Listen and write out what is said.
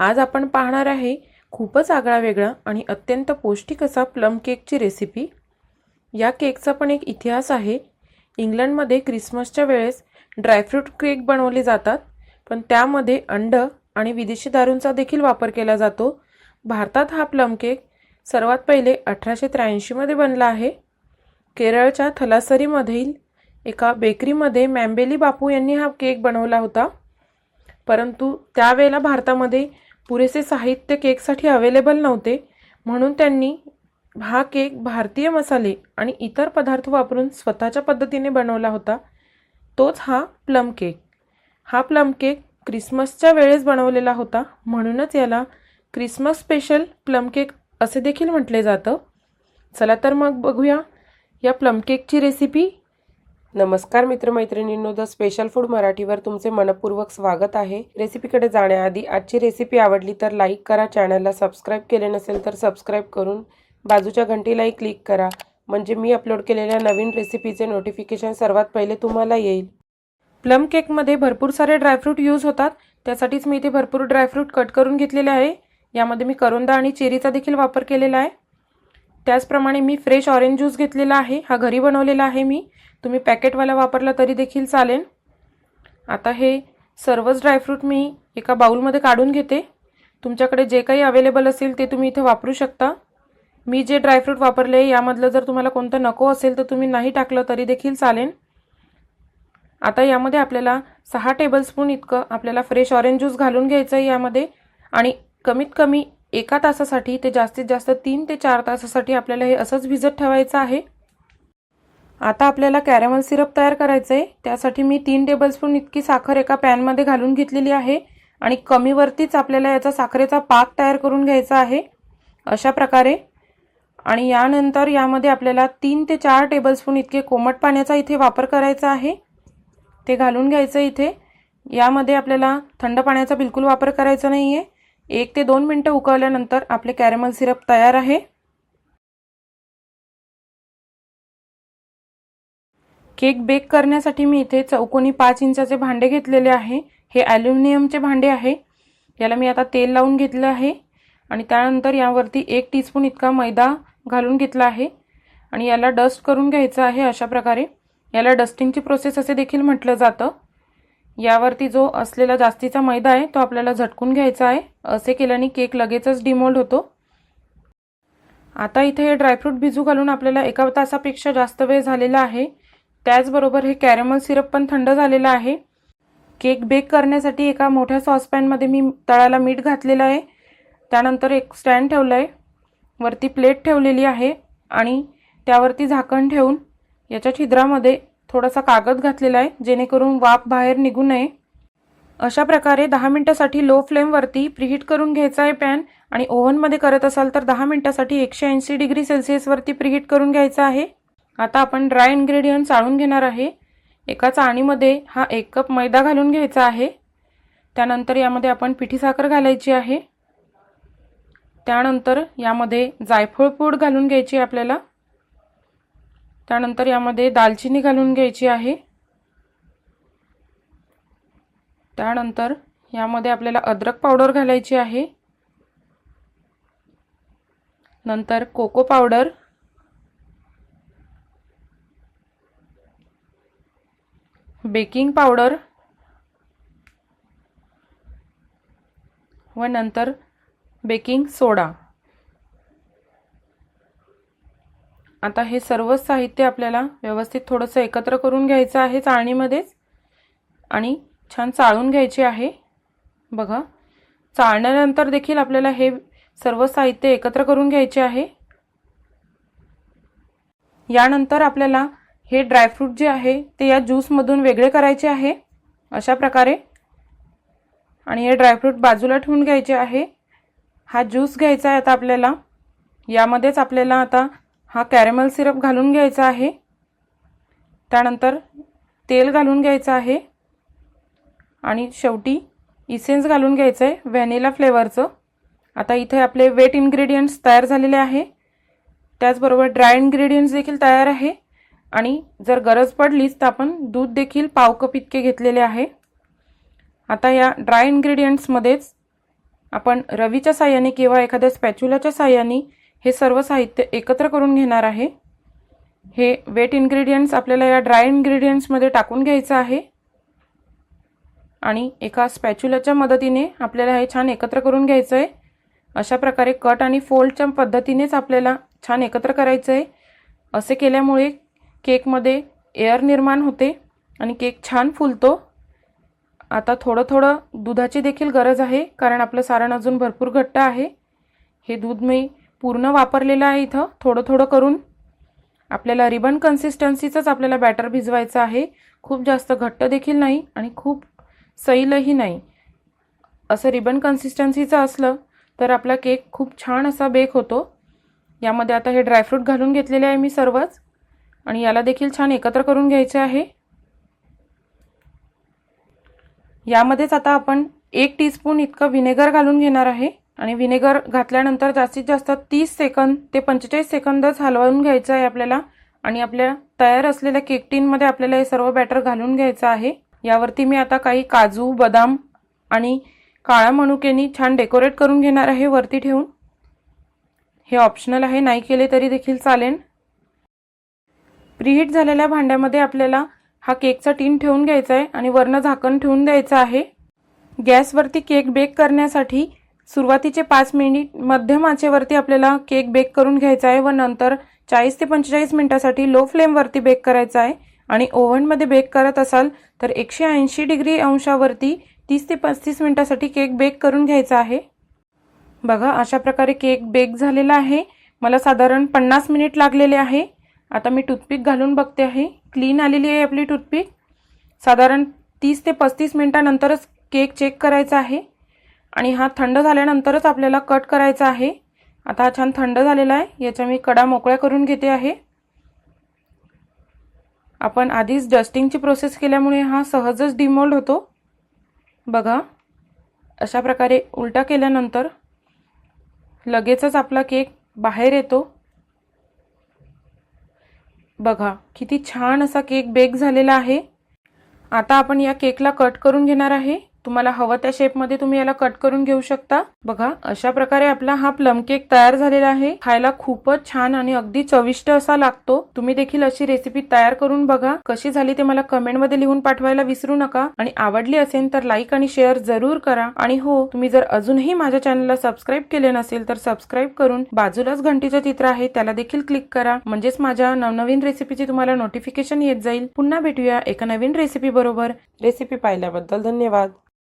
आज आपण पाहणार आहे खूपच आगळा वेगळा आणि अत्यंत पौष्टिक असा प्लम केकची रेसिपी या केकचा पण एक इतिहास आहे. इंग्लंडमध्ये क्रिसमसच्या वेळेस ड्रायफ्रूट केक बनवले जातात पण त्यामध्ये अंड आणि विदेशी दारूंचा देखील वापर केला जातो. भारतात हा प्लम केक सर्वात पहिले अठराशे त्र्याऐंशीमध्ये बनला आहे. केरळच्या थलासरीमधील एका बेकरीमध्ये मॅम्बेली बापू यांनी हा केक बनवला होता. परंतु त्यावेळेला भारतामध्ये पुरेसे साहित्य केकसाठी अवेलेबल नव्हते. म्हणून त्यांनी हा केक भारतीय मसाले आणि इतर पदार्थ वापरून स्वतःच्या पद्धतीने बनवला होता. तोच हा प्लम केक हा प्लम केक क्रिसमसच्या वेळेस बनवलेला होता. म्हणूनच याला क्रिसमस स्पेशल प्लम केक असे देखील म्हटले जातं. चला तर मग बघूया या प्लम केकची रेसिपी नमस्कार मित्रमैत्रिणींनो द स्पेशल फूड मराठीवर तुमचे मनपूर्वक स्वागत आहे. रेसिपीकडे जाण्याआधी आजची रेसिपी आवडली तर लाईक करा चॅनलला सबस्क्राईब केले नसेल तर सबस्क्राईब करून बाजूच्या घंटीलाही क्लिक करा. म्हणजे मी अपलोड केलेल्या नवीन रेसिपीचे नोटिफिकेशन सर्वात पहिले तुम्हाला येईल. प्लम केकमध्ये भरपूर सारे ड्रायफ्रूट यूज होतात. त्यासाठीच मी इथे भरपूर ड्रायफ्रूट कट करून घेतलेले आहे. यामध्ये मी करोंदा आणि चेरीचा देखील वापर केलेला आहे. त्याचप्रमाणे मी फ्रेश ऑरेंज ज्यूस घेतलेला आहे. हा घरी बनवलेला आहे मी. तुम्ही पॅकेटवाला वापरला तरी देखील चालेल. आता हे सर्वच ड्रायफ्रूट मी एका बाउलमध्ये काढून घेते. तुमच्याकडे जे काही अवेलेबल असेल ते तुम्ही इथे वापरू शकता. मी जे ड्रायफ्रूट वापरले यामधलं जर तुम्हाला कोणतं नको असेल तर तुम्ही नाही टाकलं तरी देखील चालेल. आता यामध्ये आपल्याला सहा टेबलस्पून इतकं आपल्याला फ्रेश ऑरेंज ज्यूस घालून घ्यायचं आहे यामध्ये. आणि कमीत कमी एका तासासाठी ते जास्तीत जास्त तीन ते चार तासासाठी आपल्याला हे असंच भिजत ठेवायचं आहे. आता आपल्याला कॅरेमल सिरप तयार करायचं आहे त्यासाठी मी तीन टेबलस्पून इतकी साखर एका पॅनमध्ये घालून घेतलेली आहे. आणि कमीवरतीच आपल्याला याचा साखरेचा पाक तयार करून घ्यायचा आहे. अशा प्रकारे. आणि यानंतर यामध्ये आपल्याला तीन ते चार टेबलस्पून इतके कोमट पाण्याचा इथे वापर करायचा आहे. ते घालून घ्यायचं इथे. यामध्ये आपल्याला थंड पाण्याचा बिलकुल वापर करायचा नाही आहे एक ते दोन मिनटं उकळल्यानंतर आपले कॅरेमल सिरप तयार आहे. केक बेक करण्यासाठी मी इथे चौकोनी पाच इंचाचे भांडे घेतलेले आहे. हे ॲल्युमिनियमचे भांडे आहे. याला मी आता तेल लावून घेतलं आहे. आणि त्यानंतर यावरती एक टीस्पून इतका मैदा घालून घेतला आहे. आणि याला डस्ट करून घ्यायचं आहे अशा प्रकारे. याला डस्टिंगची प्रोसेस असे देखील म्हटलं जातं. यावरती जो असलेला जास्तीचा मैदा आहे तो आपल्याला झटकून घ्यायचा आहे. असे केल्याने केक लगेचच डिमोल्ड होतो. आता इथे हे ड्रायफ्रूट भिजू घालून आपल्याला एका तासापेक्षा जास्त वेळ झालेला आहे. त्याचबरोबर हे कॅरेमल सिरप पण थंड झालेलं आहे. केक बेक करण्यासाठी एका मोठ्या सॉसपॅनमध्ये मी तळाला मीठ घातलेलं आहे. त्यानंतर एक स्टँड ठेवलं आहे वरती प्लेट ठेवलेली आहे आणि त्यावरती झाकण ठेवून याच्या छिद्रामध्ये थोडासा कागद घातलेला आहे जेणेकरून वाफ बाहेर निघू नये. अशा प्रकारे दहा मिनटासाठी लो फ्लेमवरती प्रिहीट करून घ्यायचा आहे पॅन आणि ओव्हनमध्ये करत असाल तर दहा मिनटासाठी एकशे ऐंशी डिग्री सेल्सिअसवरती प्रिहीट करून घ्यायचा आहे. आता आपण ड्राय इन्ग्रेडियंट चाळून घेणार आहे. एका चाळणीमध्ये हा एक कप मैदा घालून घ्यायचा आहे. त्यानंतर यामध्ये आपण पिठी साखर घालायची आहे. त्यानंतर यामध्ये जायफळ पूड घालून घ्यायची आपल्याला. त्यानंतर यामध्ये दालचिनी घालून घ्यायची आहे. त्यानंतर यामध्ये आपल्याला अद्रक पावडर घालायची आहे. नंतर कोको पावडर बेकिंग पावडर. व नंतर बेकिंग सोडा. आता हे सर्व साहित्य आपल्याला व्यवस्थित थोडंसं एकत्र करून घ्यायचं आहे चाळणीमध्येच. आणि छान चाळून घ्यायचे आहे. बघा चाळण्यानंतर देखील आपल्याला हे सर्व साहित्य एकत्र करून घ्यायचे आहे. यानंतर आपल्याला हे ड्रायफ्रूट जे आहे ते या ज्यूसमधून वेगळे करायचे आहे. अशा प्रकारे. आणि हे ड्रायफ्रूट बाजूला ठेवून घ्यायचे आहे. हा ज्यूस घ्यायचा आहे आता आपल्याला. यामध्येच आपल्याला आता हा कॅरेमल सिरप घालून घ्यायचा आहे. त्यानंतर तेल घालून घ्यायचं आहे. आणि शेवटी इसेन्स घालून घ्यायचं आहे व्हॅनिला फ्लेवरचं. आता इथे आपले वेट इन्ग्रेडियंट्स तयार झालेले आहे. त्याचबरोबर ड्राय इन्ग्रेडियंट्स देखील तयार आहे. आणि जर गरज पडलीच तर आपण दूध देखील पाव कप इतके घेतलेले आहे. आता या ड्राय इन्ग्रेडियंट्समध्येच आपण रवीच्या साह्याने किंवा एखाद्या स्पॅच्युलाच्या साह्याने हे सर्व साहित्य एकत्र करून घेणार आहे. हे वेट इन्ग्रेडियंट्स आपल्याला या ड्राय इन्ग्रेडियंट्समध्ये टाकून घ्यायचं आहे. आणि एका स्पॅच्युलाच्या मदतीने आपल्याला हे छान एकत्र करून घ्यायचं आहे अशा प्रकारे कट आणि फोल्डच्या पद्धतीनेच आपल्याला छान एकत्र करायचं आहे असे केल्यामुळे केकमध्ये एअर निर्माण होते आणि केक छान फुलतो. आता थोडं थोडं दुधाची देखील गरज आहे कारण आपलं सारण अजून भरपूर घट्ट आहे. हे दूध मी पूर्ण वापरलेलं आहे इथं थोडं थोडं करून. आपल्याला रिबन कन्सिस्टन्सीचंच आपल्याला बॅटर भिजवायचं आहे. खूप जास्त घट्ट देखील नाही आणि खूप सैलही नाही. असं रिबन कन्सिस्टन्सीचं असलं तर आपला केक खूप छान असा बेक होतो. यामध्ये आता हे ड्रायफ्रूट घालून घेतलेले आहे मी सर्वच. आणि याला देखील छान एकत्र करून घ्यायचे आहे. यामध्येच आता आपण एक टीस्पून इतकं व्हिनेगर घालून घेणार आहे. आणि व्हिनेगर घातल्यानंतर जास्तीत जास्त तीस सेकंद ते पंचेचाळीस सेकंदच हलवून घ्यायचं आहे आपल्याला. आणि आपल्या तयार असलेल्या केक टीनमध्ये आपल्याला हे सर्व बॅटर घालून घ्यायचं आहे. यावरती मी आता काही काजू बदाम आणि काळ्या मनुकेनी छान डेकोरेट करून घेणार आहे वरती ठेवून. हे ऑप्शनल आहे नाही केले तरी देखील चालेल. प्रीहीट झालेल्या भांड्यामध्ये आपल्याला हा केकचा टीन ठेवून घ्यायचा आहे आणि वरनं झाकण ठेवून द्यायचं आहे. गॅसवरती केक बेक करण्यासाठी सुरुवातीचे पाच मिनिट मध्यम आचेवरती आपल्याला केक बेक करून घ्यायचा आहे व नंतर चाळीस ते पंचेचाळीस मिनिटासाठी लो फ्लेमवरती बेक करायचा आहे आणि ओव्हनमध्ये बेक करत असाल तर एकशे ऐंशी डिग्री अंशावरती तीस ते पस्तीस मिनिटासाठी केक बेक करून घ्यायचा आहे. बघा अशा प्रकारे केक बेक झालेला आहे. मला साधारण पन्नास मिनिट लागलेले आहे. आता मी टूथपिक घालून बघते आहे. क्लीन आलेली आहे आपली टूथपिक. साधारण तीस ते पस्तीस मिनटानंतरच केक चेक करायचा आहे. आणि हा थंड झाल्यानंतरच आपल्याला कट करायचा आहे. आता हा छान थंड झालेला आहे. याच्या मी कडा मोकळ्या करून घेते आहे. आपण आधीच डस्टिंगची प्रोसेस केल्यामुळे हा सहजच डिमोल्ड होतो. बघा अशा प्रकारे उलटा केल्यानंतर लगेचच आपला केक बाहेर येतो. बघा किती छान असा केक बेक झालेला आहे. आता आपण या केकला कट करून घेणार आहे. तुम्हाला हवं त्या शेपमध्ये तुम्ही याला कट करून घेऊ शकता. बघा अशा प्रकारे आपला हा प्लम केक तयार झालेला आहे. खायला खूपच छान आणि अगदी चविष्ट असा लागतो. तुम्ही देखील अशी रेसिपी तयार करून बघा. कशी झाली ते मला कमेंटमध्ये लिहून पाठवायला विसरू नका. आणि आवडली असेल तर लाईक आणि शेअर जरूर करा. आणि हो तुम्ही जर अजूनही माझ्या चॅनलला सबस्क्राईब केले नसेल तर सबस्क्राईब करून बाजूलाच घंटीचं चित्र आहे त्याला देखील क्लिक करा. म्हणजेच माझ्या नवनवीन रेसिपीची तुम्हाला नोटिफिकेशन येत जाईल. पुन्हा भेटूया एका नवीन रेसिपी बरोबर. रेसिपी पाहिल्याबद्दल धन्यवाद.